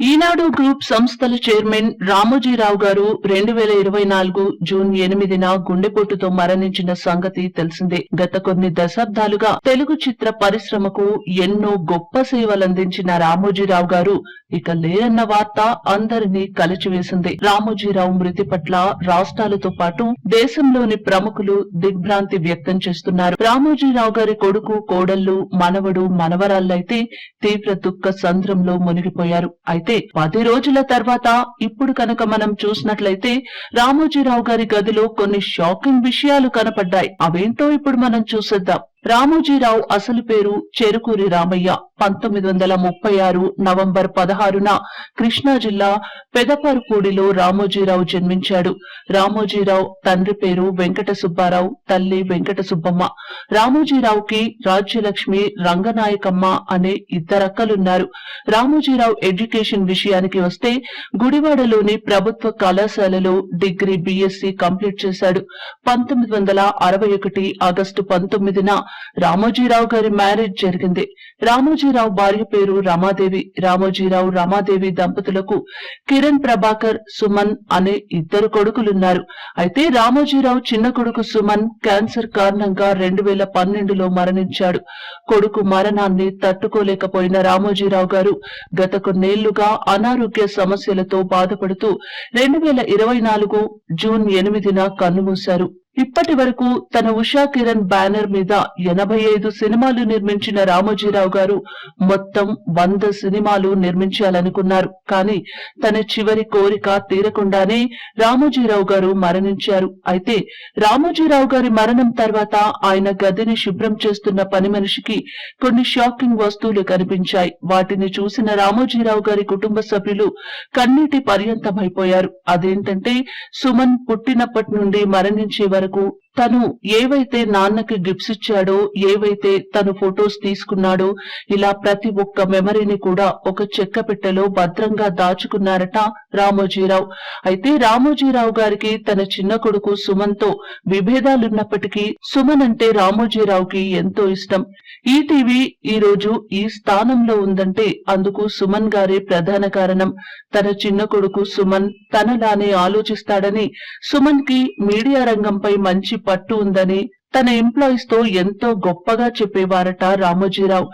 ఈనాడు group సంస్థల chairman Ramoji Rao గారు రెండు వేల ఇరవై నాలుగు జూన్ ఎనిమిదిన గుండెపోటుతో మరణించిన సంగతి తెలిసిందే. గత కొన్ని దశాబ్దాలుగా తెలుగు చిత్ర పరిశ్రమకు ఎన్నో గొప్ప సేవలందించిన రామోజీరావు గారు ఇక లేరన్న వార్త అందరినీ కలిచివేసింది. రామోజీరావు మృతి పట్ల రాష్ట్రాలతో పాటు దేశంలోని ప్రముఖులు దిగ్భ్రాంతి వ్యక్తం చేస్తున్నారు. రామోజీరావు గారి కొడుకు కోడళ్ళు మనవడు మనవరాళ్ళైతే తీవ్ర దుఃఖ సంద్రంలో మునిగిపోయారు. అయితే పది రోజుల తర్వాత ఇప్పుడు కనుక మనం చూసినట్లయితే రామోజీరావు గారి గదిలో కొన్ని షాకింగ్ విషయాలు కనపడ్డాయి. అవేంటో ఇప్పుడు మనం చూసేద్దాం. రామోజీరావు అసలు పేరు చెరుకూరి రామయ్య. పంతొమ్మిది వందల ముప్పై ఆరు నవంబర్ పదహారున కృష్ణా జిల్లా పెదపరుపూడిలో రామోజీరావు జన్మించాడు. రామోజీరావు తండ్రి పేరు వెంకట సుబ్బారావు తల్లి వెంకట సుబ్బమ్మ రామోజీరావుకి రాజ్యలక్ష్మి రంగనాయకమ్మ అనే ఇద్దరక్కలున్నారు. రామోజీరావు ఎడ్యుకేషన్ విషయానికి వస్తే గుడివాడలోని ప్రభుత్వ కళాశాలలో డిగ్రీ బీఎస్సీ కంప్లీట్ చేశాడు. పంతొమ్మిది వందల అరవై ఒకటి ఆగస్టు పంతొమ్మిదిన రామోజీరావు గారి మ్యారేజ్ జరిగింది. రామోజీరావు భార్య పేరు రమాదేవి. రామోజీరావు రమాదేవి దంపతులకు కిరణ్ ప్రభాకర్ సుమన్ అనే ఇద్దరు కొడుకులున్నారు. అయితే రామోజీరావు చిన్న కొడుకు సుమన్ క్యాన్సర్ కారణంగా రెండు వేల పన్నెండులో మరణించాడు. కొడుకు మరణాన్ని తట్టుకోలేకపోయిన రామోజీరావు గారు గత కొన్నేళ్ళుగా అనారోగ్య సమస్యలతో బాధపడుతూ రెండు వేల ఇరవై నాలుగు జూన్ ఎనిమిదిన కన్నుమూశారు. ఇప్పటి వరకు తన ఉషా కిరణ్ బ్యానర్ మీద ఎనభై ఐదు సినిమాలు నిర్మించిన రామోజీరావు గారు మొత్తం వంద సినిమాలు నిర్మించాలనుకున్నారు. కానీ తన చివరి కోరిక తీరకుండానే రామోజీరావు గారు మరణించారు. అయితే రామోజీరావు గారి మరణం తర్వాత ఆయన గదిని శుభ్రం చేస్తున్న పని మనిషికి కొన్ని షాకింగ్ వస్తువులు కనిపించాయి. వాటిని చూసిన రామోజీరావు గారి కుటుంబ సభ్యులు కన్నీటి పర్యంతమైపోయారు. అదేంటంటే సుమన్ పుట్టినప్పటి నుండి మరణించే వరకు మనకు తను ఏవైతే నాన్నకి గిఫ్ట్స్ ఇచ్చాడో ఏవైతే తను ఫొటోస్ తీసుకున్నాడో ఇలా ప్రతి ఒక్క మెమరీని కూడా ఒక చెక్క పెట్టెలో భద్రంగా దాచుకున్నారట రామోజీరావు. అయితే రామోజీరావు గారికి తన చిన్న కొడుకు సుమన్తో విభేదాలున్నప్పటికీ సుమన్ అంటే రామోజీరావుకి ఎంతో ఇష్టం. ఈ టీవీ ఈ రోజు ఈ స్థానంలో ఉందంటే అందుకు సుమన్ గారే ప్రధాన కారణం. తన చిన్న కొడుకు సుమన్ తనలానే ఆలోచిస్తాడని సుమన్కి మీడియా రంగంపై మంచి పట్టు ఉందని తన ఎంప్లాయీస్తో ఎంతో గొప్పగా చెప్పేవారట రామోజీరావు.